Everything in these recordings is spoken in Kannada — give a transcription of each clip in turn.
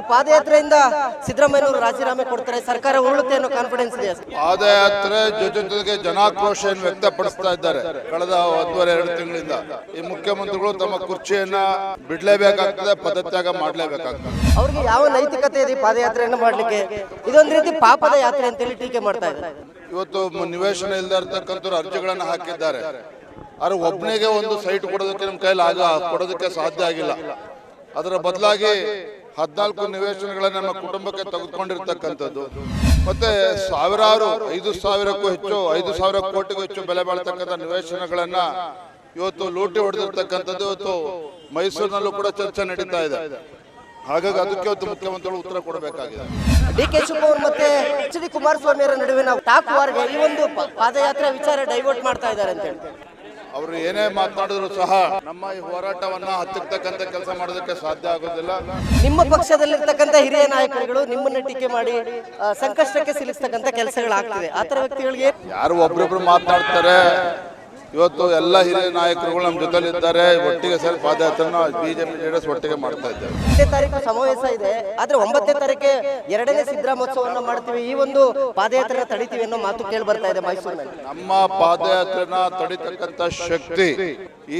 ಈ ಪಾದಯಾತ್ರೆಯಿಂದ ಸಿದ್ದರಾಮಯ್ಯನವರು ರಾಜೀನಾಮೆ ಕೊಡ್ತಾರೆ. ಸರ್ಕಾರ ಉರುಳುತ್ತೆ ಅನ್ನೋ ಕಾನ್ಫಿಡೆನ್ಸ್ ಇದೆ. ಪಾದಯಾತ್ರೆ ಜೊತೆಗೆ ಜನಾಕ್ರೋಶ ವ್ಯಕ್ತಪಡಿಸ್ತಾ ಇದ್ದಾರೆ? ಕಳೆದ ಒಂದೂವರೆ ಎರಡು ತಿಂಗಳಿಂದ ಈ ಮುಖ್ಯಮಂತ್ರಿಗಳು ತಮ್ಮ ಕುರ್ಚಿಯನ್ನ ಬಿಡ್ಲೇಬೇಕಾಗ್ತದೆ ಪದತ್ಯಾಗ ಮಾಡಲೇಬೇಕಾಗ್ತದೆ. ಅವ್ರಿಗೆ ಯಾವ ನೈತಿಕತೆ ಇದೆ ಪಾದಯಾತ್ರೆಯನ್ನು ಮಾಡ್ಲಿಕ್ಕೆ? ಇದೊಂದು ರೀತಿ ಪಾಪದ ಯಾತ್ರೆ ಅಂತೇಳಿ ಟೀಕೆ ಮಾಡ್ತಾ ಇದ್ದಾರೆ. ಇವತ್ತು ನಿವೇಶನ ಇಲ್ಲದೆ ಇರ್ತಕ್ಕಂಥವ್ರು ಅರ್ಜಿಗಳನ್ನು ಹಾಕಿದ್ದಾರೆ. ಆದ್ರೆ ಒಬ್ಬನಿಗೆ ಒಂದು ಸೈಟ್ ಕೊಡೋದಕ್ಕೆ ನಮ್ಮ ಕೈಲಿ ಆಗ ಕೊಡೋದಕ್ಕೆ ಸಾಧ್ಯ ಆಗಿಲ್ಲ. ಅದರ ಬದಲಾಗಿ ಹದಿನಾಲ್ಕು ನಿವೇಶನಗಳನ್ನ ನಮ್ಮ ಕುಟುಂಬಕ್ಕೆ ತೆಗೆದುಕೊಂಡಿರ್ತಕ್ಕಂಥದ್ದು. ಮತ್ತೆ ಸಾವಿರಾರು ಐದು ಸಾವಿರಕ್ಕೂ ಹೆಚ್ಚು ಐದು ಸಾವಿರ ಕೋಟಿಗೂ ಹೆಚ್ಚು ಬೆಲೆ ಬಾಳ್ತಕ್ಕಂಥ ನಿವೇಶನಗಳನ್ನ ಇವತ್ತು ಲೂಟಿ ಹೊಡೆದಿರ್ತಕ್ಕಂಥದ್ದು ಇವತ್ತು ಮೈಸೂರಿನಲ್ಲೂ ಕೂಡ ಚರ್ಚೆ ನಡೀತಾ ಇದೆ. ಹಾಗಾಗಿ ಅದಕ್ಕೆ ಇವತ್ತು ಮುಖ್ಯಮಂತ್ರಿಗಳು ಉತ್ತರ ಕೊಡಬೇಕಾಗಿದೆ. ಡಿ ಕೆ ಶಿವಕುಮಾರ್ ಮತ್ತೆ ಎಚ್ ಡಿ ಕುಮಾರಸ್ವಾಮಿ ಅವರ ನಾವು ಟಾಕ್ ವಾರ್ಗೆ ಈ ಒಂದು ಪಾದಯಾತ್ರೆ ವಿಚಾರ ಡೈವರ್ಟ್ ಮಾಡ್ತಾ ಇದ್ದಾರೆ ಅಂತೇಳಿ ಅವರು ಏನೇ ಮಾತನಾಡಿದ್ರು ಸಹ ನಮ್ಮ ಈ ಹೋರಾಟವನ್ನ ಹತ್ತಿರ್ತಕ್ಕಂಥ ಕೆಲಸ ಮಾಡೋದಕ್ಕೆ ಸಾಧ್ಯ ಆಗೋದಿಲ್ಲ. ನಿಮ್ಮ ಪಕ್ಷದಲ್ಲಿರ್ತಕ್ಕಂಥ ಹಿರಿಯ ನಾಯಕರುಗಳು ನಿಮ್ಮನ್ನ ಟೀಕೆ ಮಾಡಿ ಆ, ಸಂಕಷ್ಟಕ್ಕೆ ಸಿಲುಕ್ತಕ್ಕಂಥ ಕೆಲಸಗಳಾಗ್ತಿದೆ ಆ ಥರ ವ್ಯಕ್ತಿಗಳಿಗೆ ಯಾರು ಒಬ್ರೊಬ್ರು ಮಾತನಾಡ್ತಾರೆ ಇವತ್ತು ಎಲ್ಲ ಹಿರಿಯ ನಾಯಕರುಗಳು ನಮ್ಮ ಜೊತೆಲಿದ್ದಾರೆ ಒಟ್ಟಿಗೆ ಸೇರಿ ಪಾದಯಾತ್ರೆನ ಬಿಜೆಪಿ ಜೆಡಿಎಸ್ ಒಟ್ಟಿಗೆ ಮಾಡ್ತಾ ಇದ್ದಾರೆ. ಒಂದೇ ತಾರೀಕು ಸಮಾವೇಶ ಇದೆ. ಆದ್ರೆ ಒಂಬತ್ತನೇ ತಾರೀಕೆ ಎರಡನೇ ಸಿದ್ದರಾಮೋತ್ಸವವನ್ನು ಮಾಡ್ತೀವಿ. ಈ ಒಂದು ಪಾದಯಾತ್ರೆ ತಡಿತೀವಿ ಅನ್ನೋ ಮಾತು ಕೇಳಿ ಬರ್ತಾ ಇದೆ ಮೈಸೂರಿನಲ್ಲಿ. ನಮ್ಮ ಪಾದಯಾತ್ರೆನ ತಡಿತಕ್ಕಂಥ ಶಕ್ತಿ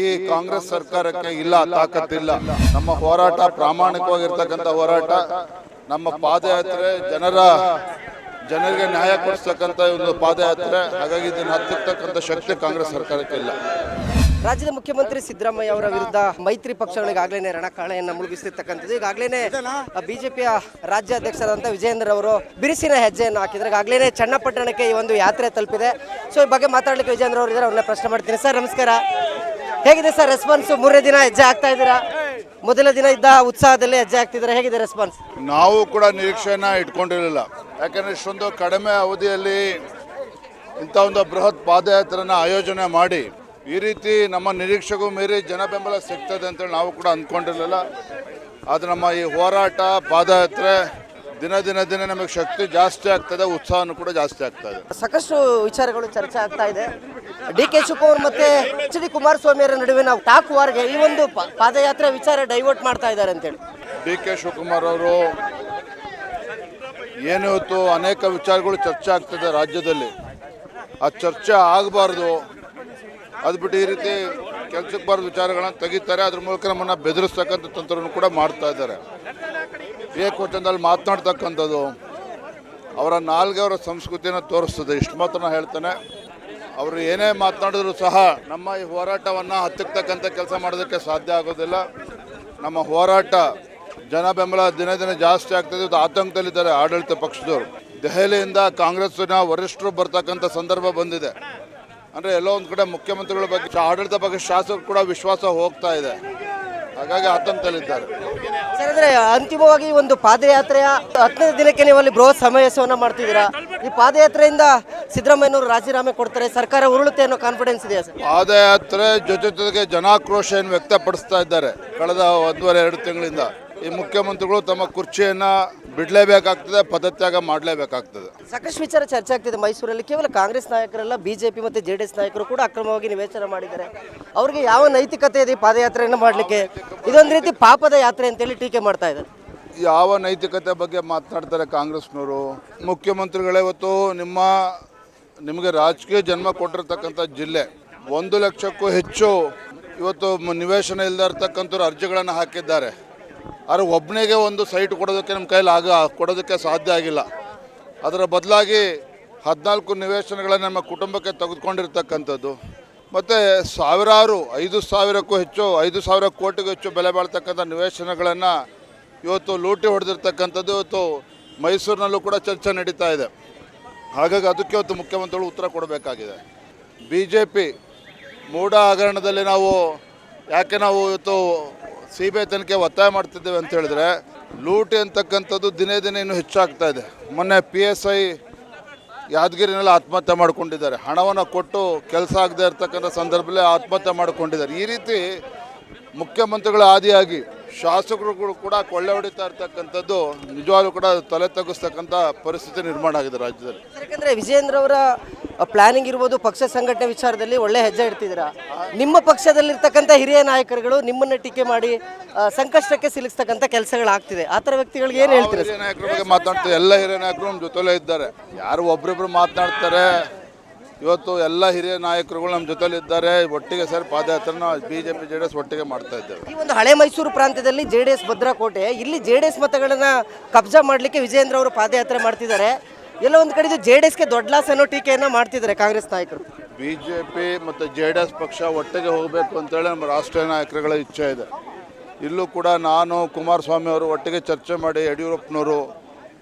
ಈ ಕಾಂಗ್ರೆಸ್ ಸರ್ಕಾರಕ್ಕೆ ಇಲ್ಲ ತಾಕತ್ತಿಲ್ಲ ನಮ್ಮ ಹೋರಾಟ ಪ್ರಾಮಾಣಿಕವಾಗಿರ್ತಕ್ಕಂಥ ಹೋರಾಟ. ನಮ್ಮ ಪಾದಯಾತ್ರೆ ಜನರ ಜನರಿಗೆ ನ್ಯಾಯ ಕೊಡಿಸ್ತಕ್ಕಂಥ ಒಂದು ಪಾದಯಾತ್ರೆ. ಹಾಗಾಗಿ ಇದನ್ನು ಹತ್ತಿರ್ತಕ್ಕಂಥ ಶಕ್ತಿ ಕಾಂಗ್ರೆಸ್ ಸರ್ಕಾರಕ್ಕೆ ಇಲ್ಲ. ರಾಜ್ಯದ ಮುಖ್ಯಮಂತ್ರಿ ಸಿದ್ದರಾಮಯ್ಯ ಅವರ ವಿರುದ್ಧ ಮೈತ್ರಿ ಪಕ್ಷಗಳಿಗಾಗಲೇ ರಣಕಾಳೆಯನ್ನು ಮುಳುಗಿಸಿರ್ತಕ್ಕಂಥದ್ದು ಈಗಾಗಲೇ ಬಿಜೆಪಿಯ ರಾಜ್ಯಾಧ್ಯಕ್ಷರಾದಂಥ ವಿಜಯೇಂದ್ರ ಅವರು ಬಿರುಸಿನ ಹೆಜ್ಜೆಯನ್ನು ಹಾಕಿದ್ರೆ. ಈಗಾಗಲೇ ಚನ್ನಪಟ್ಟಣಕ್ಕೆ ಈ ಒಂದು ಯಾತ್ರೆ ತಲುಪಿದೆ. ಸೊ ಈ ಬಗ್ಗೆ ಮಾತಾಡಲಿಕ್ಕೆ ವಿಜಯೇಂದ್ರ ಅವರು ಇದ್ದಾರೆ ಅವ್ರನ್ನ ಪ್ರಶ್ನೆ ಮಾಡ್ತೀನಿ. ಸರ್ ನಮಸ್ಕಾರ. ಹೇಗಿದೆ ಸರ್ ರೆಸ್ಪಾನ್ಸ್ ಮೂರನೇ ದಿನ ಹೆಜ್ಜೆ ಆಗ್ತಾ ಇದ್ದೀರಾ? ಮೊದಲ ದಿನ ಇದ್ದ ಉತ್ಸಾಹದಲ್ಲಿ ಹೆಜ್ಜೆ ಆಗ್ತಿದ್ದಾರೆ? ಹೇಗಿದೆ ರೆಸ್ಪಾನ್ಸ್ ನಾವು ಕೂಡ ನಿರೀಕ್ಷೆಯನ್ನ ಇಟ್ಕೊಂಡಿರಲಿಲ್ಲ. ಯಾಕಂದ್ರೆ ಇಷ್ಟೊಂದು ಕಡಿಮೆ ಅವಧಿಯಲ್ಲಿ ಇಂಥ ಒಂದು ಬೃಹತ್ ಪಾದಯಾತ್ರೆಯನ್ನು ಆಯೋಜನೆ ಮಾಡಿ ಈ ರೀತಿ ನಮ್ಮ ನಿರೀಕ್ಷೆಗೂ ಮೀರಿ ಜನ ಬೆಂಬಲ ಸಿಗ್ತದೆ ಅಂತೇಳಿ ನಾವು ಕೂಡ ಅಂದ್ಕೊಂಡಿರಲಿಲ್ಲ. ಆದರೆ ನಮ್ಮ ಈ ಹೋರಾಟ ಪಾದಯಾತ್ರೆ ದಿನ ದಿನ ದಿನ ನಮಗೆ ಶಕ್ತಿ ಜಾಸ್ತಿ ಆಗ್ತದೆ ಉತ್ಸಾಹನೂ ಕೂಡ ಜಾಸ್ತಿ ಆಗ್ತಾ ಇದೆ ಸಾಕಷ್ಟು ವಿಚಾರಗಳು ಚರ್ಚೆ ಆಗ್ತಾ ಇದೆ. ಡಿ ಕೆ ಶಿವಕುಮಾರ್ ಮತ್ತೆ ಎಚ್ ಡಿ ಕುಮಾರಸ್ವಾಮಿಯವರ ನಡುವೆ ನಾವು ಟಾಕ್ ವಾರ್ಗೆ ಈ ಒಂದು ಪಾದಯಾತ್ರೆ ವಿಚಾರ ಡೈವರ್ಟ್ ಮಾಡ್ತಾ ಇದ್ದಾರೆ ಅಂತೇಳಿ. ಡಿ ಕೆ ಶಿವಕುಮಾರ್ ಅವರು ಏನು ಇವತ್ತು ಅನೇಕ ವಿಚಾರಗಳು ಚರ್ಚೆ ಆಗ್ತದೆ ರಾಜ್ಯದಲ್ಲಿ. ಆ ಚರ್ಚೆ ಆಗಬಾರ್ದು. ಅದು ಬಿಟ್ಟು ಈ ರೀತಿ ಕೆಲಸಕ್ಕೆ ಬಾರ್ದು ವಿಚಾರಗಳನ್ನ ತೆಗಿತಾರೆ. ಅದ್ರ ಮೂಲಕ ನಮ್ಮನ್ನು ಬೆದರಿಸ್ತಕ್ಕಂಥ ತಂತ್ರವನ್ನು ಕೂಡ ಮಾಡ್ತಾ ಇದ್ದಾರೆ. ಏಕವಚನದಲ್ಲಿ ಮಾತನಾಡ್ತಕ್ಕಂಥದ್ದು ಅವರ ನಾಲ್ಗೆ ಅವರ ಸಂಸ್ಕೃತಿಯನ್ನು ತೋರಿಸ್ತದೆ. ಇಷ್ಟು ಮಾತ್ರ ನಾನು ಹೇಳ್ತೇನೆ. ಅವರು ಏನೇ ಮಾತನಾಡಿದ್ರು ಸಹ ನಮ್ಮ ಈ ಹೋರಾಟವನ್ನು ಹತ್ತಿರ್ತಕ್ಕಂಥ ಕೆಲಸ ಮಾಡೋದಕ್ಕೆ ಸಾಧ್ಯ ಆಗೋದಿಲ್ಲ. ನಮ್ಮ ಹೋರಾಟ ಜನ ಬೆಂಬಲ ದಿನ ದಿನ ಜಾಸ್ತಿ ಆಗ್ತದೆ. ಇದು ಆತಂಕದಲ್ಲಿದ್ದಾರೆ ಆಡಳಿತ ಪಕ್ಷದವರು. ದೆಹಲಿಯಿಂದ ಕಾಂಗ್ರೆಸ್ಸಿನ ವರಿಷ್ಠರು ಬರ್ತಕ್ಕಂಥ ಸಂದರ್ಭ ಬಂದಿದೆ. ಅಂದರೆ ಎಲ್ಲೋ ಒಂದು ಕಡೆ ಮುಖ್ಯಮಂತ್ರಿಗಳ ಬಗ್ಗೆ ಆಡಳಿತ ಬಗ್ಗೆ ಶಾಸಕರು ಕೂಡ ವಿಶ್ವಾಸ ಹೋಗ್ತಾ ಇದೆ. ಹಾಗಾಗಿ ಆತಂಕದಲ್ಲಿದ್ದಾರೆ. ಸರ್ ಅಂದ್ರೆ ಅಂತಿಮವಾಗಿ ಒಂದು ಪಾದಯಾತ್ರೆಯ ಹತ್ತನೇ ದಿನಕ್ಕೆ ನೀವು ಅಲ್ಲಿ ಬೃಹತ್ ಸಮಾವೇಶವನ್ನ ಮಾಡ್ತಿದ್ದೀರಾ? ಈ ಪಾದಯಾತ್ರೆಯಿಂದ ಸಿದ್ದರಾಮಯ್ಯನವರು ರಾಜೀನಾಮೆ ಕೊಡ್ತಾರೆ. ಸರ್ಕಾರ ಉರುಳುತ್ತೆ ಅನ್ನೋ ಕಾನ್ಫಿಡೆನ್ಸ್ ಇದೆಯಾ ಸರ್? ಪಾದಯಾತ್ರೆ ಜೊತೆ ಜೊತೆಗೆ ಜನಾಕ್ರೋಶವನ್ನು ವ್ಯಕ್ತಪಡಿಸ್ತಾ ಇದ್ದಾರೆ? ಕಳೆದ ಒಂದೂವರೆ ಎರಡು ತಿಂಗಳಿಂದ. ಈ ಮುಖ್ಯಮಂತ್ರಿಗಳು ತಮ್ಮ ಕುರ್ಚಿಯನ್ನ ಬಿಡಲೇಬೇಕಾಗ್ತದೆ ಪದತ್ಯಾಗ ಮಾಡಲೇಬೇಕಾಗ್ತದೆ. ಸಾಕಷ್ಟು ವಿಚಾರ ಚರ್ಚೆ ಆಗ್ತಿದೆ ಮೈಸೂರಲ್ಲಿ. ಕೇವಲ ಕಾಂಗ್ರೆಸ್ ನಾಯಕರಲ್ಲ ಬಿಜೆಪಿ ಮತ್ತು ಜೆ ಡಿ ಎಸ್ ನಾಯಕರು ಕೂಡ ಅಕ್ರಮವಾಗಿ ನಿವೇಶನ ಮಾಡಿದ್ದಾರೆ. ಅವ್ರಿಗೆ ಯಾವ ನೈತಿಕತೆ ಇದೆ ಈ ಪಾದಯಾತ್ರೆಯನ್ನು ಮಾಡಲಿಕ್ಕೆ? ಇದೊಂದು ರೀತಿ ಪಾಪದ ಯಾತ್ರೆ ಅಂತೇಳಿ ಟೀಕೆ ಮಾಡ್ತಾ ಇದ್ದಾರೆ. ಯಾವ ನೈತಿಕತೆ ಬಗ್ಗೆ ಮಾತನಾಡ್ತಾರೆ ಕಾಂಗ್ರೆಸ್ನವರು? ಮುಖ್ಯಮಂತ್ರಿಗಳೇ ಇವತ್ತು ನಿಮ್ಮ ನಿಮಗೆ ರಾಜಕೀಯ ಜನ್ಮ ಕೊಟ್ಟಿರ್ತಕ್ಕಂಥ ಜಿಲ್ಲೆ ಒಂದು ಲಕ್ಷಕ್ಕೂ ಹೆಚ್ಚು ಇವತ್ತು ನಿವೇಶನ ಇಲ್ಲದೆ ಇರ್ತಕ್ಕಂಥವ್ರು ಅರ್ಜಿಗಳನ್ನು ಹಾಕಿದ್ದಾರೆ. ಆದರೆ ಒಬ್ಬನಿಗೆ ಒಂದು ಸೈಟ್ ಕೊಡೋದಕ್ಕೆ ನಮ್ಮ ಕೈಲಿ ಆಗ ಕೊಡೋದಕ್ಕೆ ಸಾಧ್ಯ ಆಗಿಲ್ಲ. ಅದರ ಬದಲಾಗಿ ಹದಿನಾಲ್ಕು ನಿವೇಶನಗಳನ್ನು ನಮ್ಮ ಕುಟುಂಬಕ್ಕೆ ತೆಗೆದುಕೊಂಡಿರ್ತಕ್ಕಂಥದ್ದು, ಮತ್ತು ಸಾವಿರಾರು, ಐದು ಸಾವಿರಕ್ಕೂ ಹೆಚ್ಚು, ಐದು ಸಾವಿರ ಕೋಟಿಗೂ ಹೆಚ್ಚು ಬೆಲೆ ಬಾಳ್ತಕ್ಕಂಥ ನಿವೇಶನಗಳನ್ನು ಇವತ್ತು ಲೂಟಿ ಹೊಡೆದಿರ್ತಕ್ಕಂಥದ್ದು ಇವತ್ತು ಮೈಸೂರಿನಲ್ಲೂ ಕೂಡ ಚರ್ಚೆ ನಡೀತಾ ಇದೆ. ಹಾಗಾಗಿ ಅದಕ್ಕೆ ಇವತ್ತು ಮುಖ್ಯಮಂತ್ರಿಗಳು ಉತ್ತರ ಕೊಡಬೇಕಾಗಿದೆ. ಬಿ ಜೆ ಪಿ ಮೂಢ ಹಗರಣದಲ್ಲಿ ನಾವು ಯಾಕೆ ನಾವು ಇವತ್ತು ಸಿ ಬಿ ಐ ತನಿಖೆ ಒತ್ತಾಯ ಮಾಡ್ತಿದ್ದೇವೆ ಅಂತ ಹೇಳಿದ್ರೆ ಲೂಟಿ ಅಂತಕ್ಕಂಥದ್ದು ದಿನೇ ದಿನೇ ಇನ್ನೂ ಹೆಚ್ಚಾಗ್ತಾ ಇದೆ. ಮೊನ್ನೆ ಪಿ ಎಸ್ ಐ ಯಾದಗಿರಿನಲ್ಲಿ ಆತ್ಮಹತ್ಯೆ ಮಾಡಿಕೊಂಡಿದ್ದಾರೆ. ಹಣವನ್ನು ಕೊಟ್ಟು ಕೆಲಸ ಆಗದೆ ಇರ್ತಕ್ಕಂಥ ಸಂದರ್ಭದಲ್ಲಿ ಆತ್ಮಹತ್ಯೆ ಮಾಡಿಕೊಂಡಿದ್ದಾರೆ. ಈ ರೀತಿ ಮುಖ್ಯಮಂತ್ರಿಗಳ ಆದಿಯಾಗಿ ಶಾಸಕರುಗಳು ಕೂಡ ಕೊಳ್ಳೆ ಹೊಡಿತಾ ಇರ್ತಕ್ಕಂಥದ್ದು ನಿಜವಾಗ್ಲೂ ಕೂಡ ತಲೆ ತಗ್ಗಿಸ್ತಕ್ಕಂಥ ಪರಿಸ್ಥಿತಿ ನಿರ್ಮಾಣ ಆಗಿದೆ ರಾಜ್ಯದಲ್ಲಿ. ಯಾಕಂದ್ರೆ ವಿಜಯೇಂದ್ರ ಅವರ ಪ್ಲಾನಿಂಗ್ ಇರ್ಬೋದು ಪಕ್ಷ ಸಂಘಟನೆ ವಿಚಾರದಲ್ಲಿ ಒಳ್ಳೆ ಹೆಜ್ಜೆ ಇಡ್ತಿದ್ದೀರಾ? ನಿಮ್ಮ ಪಕ್ಷದಲ್ಲಿರ್ತಕ್ಕಂಥ ಹಿರಿಯ ನಾಯಕರುಗಳು ನಿಮ್ಮನ್ನ ಟೀಕೆ ಮಾಡಿ ಸಂಕಷ್ಟಕ್ಕೆ ಸಿಲುಕ್ಸ್ತಕ್ಕಂಥ ಕೆಲಸಗಳಾಗ್ತಿದೆ. ಆ ಥರ ವ್ಯಕ್ತಿಗಳಿಗೆ ಏನು ಹೇಳ್ತೀರಾ ಹಿರಿಯ ನಾಯಕರ ಬಗ್ಗೆ ಮಾತಾಡ್ತಾರೆ ಎಲ್ಲ ಹಿರಿಯ ನಾಯಕರು ನಮ್ಮ ಜೊತೆಲೇ ಇದ್ದಾರೆ. ಯಾರು ಒಬ್ರಿಬ್ರು ಮಾತನಾಡ್ತಾರೆ ಇವತ್ತು ಎಲ್ಲ ಹಿರಿಯ ನಾಯಕರುಗಳು ನಮ್ಮ ಜೊತೆಲಿ ಇದ್ದಾರೆ. ಒಟ್ಟಿಗೆ sir ಪಾದಯಾತ್ರೆನ B J P J D S ಒಟ್ಟಿಗೆ ಮಾಡ್ತಾ ಇದ್ದೇವೆ. ಈ ಒಂದು ಹಳೆ ಮೈಸೂರು ಪ್ರಾಂತ್ಯದಲ್ಲಿ ಜೆ ಡಿ ಎಸ್ ಭದ್ರಾಕೋಟೆ ಇಲ್ಲಿ ಜೆ ಡಿ ಎಸ್ ಮತಗಳನ್ನ ಕಬ್ಜಾ ಮಾಡಲಿಕ್ಕೆ ವಿಜಯೇಂದ್ರ ಅವರು ಪಾದಯಾತ್ರೆ ಮಾಡ್ತಿದ್ದಾರೆ. ಎಲ್ಲ ಒಂದು ಕಡೆ ಜೆ ಡಿ ಎಸ್ಗೆ ದೊಡ್ಡ ಲಾಸ್ ಅನ್ನೋ ಟೀಕೆಯನ್ನು ಮಾಡ್ತಿದ್ದಾರೆ ಕಾಂಗ್ರೆಸ್ ನಾಯಕರು. ಬಿ ಜೆ ಪಿ ಮತ್ತು ಜೆ ಡಿ ಎಸ್ ಪಕ್ಷ ಒಟ್ಟಿಗೆ ಹೋಗಬೇಕು ಅಂತೇಳಿ ನಮ್ಮ ರಾಷ್ಟ್ರೀಯ ನಾಯಕರುಗಳ ಇಚ್ಛೆ ಇದೆ. ಇಲ್ಲೂ ಕೂಡ ನಾನು ಕುಮಾರಸ್ವಾಮಿ ಅವರು ಒಟ್ಟಿಗೆ ಚರ್ಚೆ ಮಾಡಿ ಯಡಿಯೂರಪ್ಪನವರು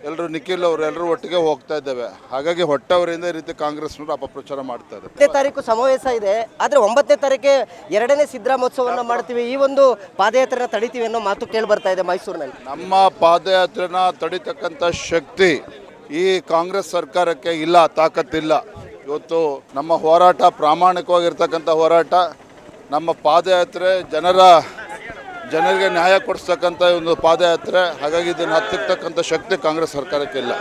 ಎಲ್ಲರೂ ನಿಖಿಲ್ ಅವರು ಎಲ್ಲರೂ ಒಟ್ಟಿಗೆ ಹೋಗ್ತಾ ಇದ್ದೇವೆ. ಹಾಗಾಗಿ ಹೊಟ್ಟವರಿಂದ ಈ ರೀತಿ ಕಾಂಗ್ರೆಸ್ನವರು ಅಪಪ್ರಚಾರ ಮಾಡ್ತಾ ಇದ್ದಾರೆ. ಹತ್ತನೇ ತಾರೀಕು ಸಮಾವೇಶ ಇದೆ. ಆದರೆ ಒಂಬತ್ತನೇ ತಾರೀಕೆ ಎರಡನೇ ಸಿದ್ದರಾಮೋತ್ಸವವನ್ನು ಮಾಡ್ತೀವಿ. ಈ ಒಂದು ಪಾದಯಾತ್ರೆನ ತಡಿತೀವಿ ಅನ್ನೋ ಮಾತು ಕೇಳಿ ಬರ್ತಾ ಇದೆ ಮೈಸೂರಿನಲ್ಲಿ. ನಮ್ಮ ಪಾದಯಾತ್ರೆನ ತಡಿತಕ್ಕಂಥ ಶಕ್ತಿ ಈ ಕಾಂಗ್ರೆಸ್ ಸರ್ಕಾರಕ್ಕೆ ಇಲ್ಲ, ತಾಕತ್ತಿಲ್ಲ. ಇವತ್ತು ನಮ್ಮ ಹೋರಾಟ ಪ್ರಾಮಾಣಿಕವಾಗಿರ್ತಕ್ಕಂಥ ಹೋರಾಟ, ನಮ್ಮ ಪಾದಯಾತ್ರೆ ಜನರ, ಜನರಿಗೆ ನ್ಯಾಯ ಕೊಡಿಸ್ತಕ್ಕಂಥ ಒಂದು ಪಾದಯಾತ್ರೆ. ಹಾಗಾಗಿ ಇದನ್ನು ಹತ್ತಿರ್ತಕ್ಕಂಥ ಶಕ್ತಿ ಕಾಂಗ್ರೆಸ್ ಸರ್ಕಾರಕ್ಕೆ ಇಲ್ಲ.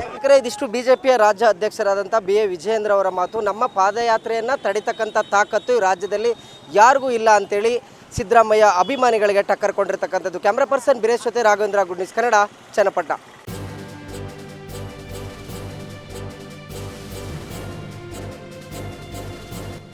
ಯಾಕಂದರೆ ಇದಿಷ್ಟು ಬಿಜೆಪಿಯ ರಾಜ್ಯ ಅಧ್ಯಕ್ಷರಾದಂಥ ಬಿ ಎ ವಿಜಯೇಂದ್ರ ಅವರ ಮಾತು, ನಮ್ಮ ಪಾದಯಾತ್ರೆಯನ್ನು ತಡಿತಕ್ಕಂಥ ತಾಕತ್ತು ಈ ರಾಜ್ಯದಲ್ಲಿ ಯಾರಿಗೂ ಇಲ್ಲ ಅಂತೇಳಿ ಸಿದ್ದರಾಮಯ್ಯ ಅಭಿಮಾನಿಗಳಿಗೆ ಟಕ್ಕರ್ ಕೊಂಡಿರ್ತಕ್ಕಂಥದ್ದು. ಕ್ಯಾಮ್ರಾ ಪರ್ಸನ್ ಬಿರೇಶ್ ಜೊತೆ ರಾಘವೇಂದ್ರ ಗುಡ್ ಕನ್ನಡ ಚನ್ನಪಟ್ಟ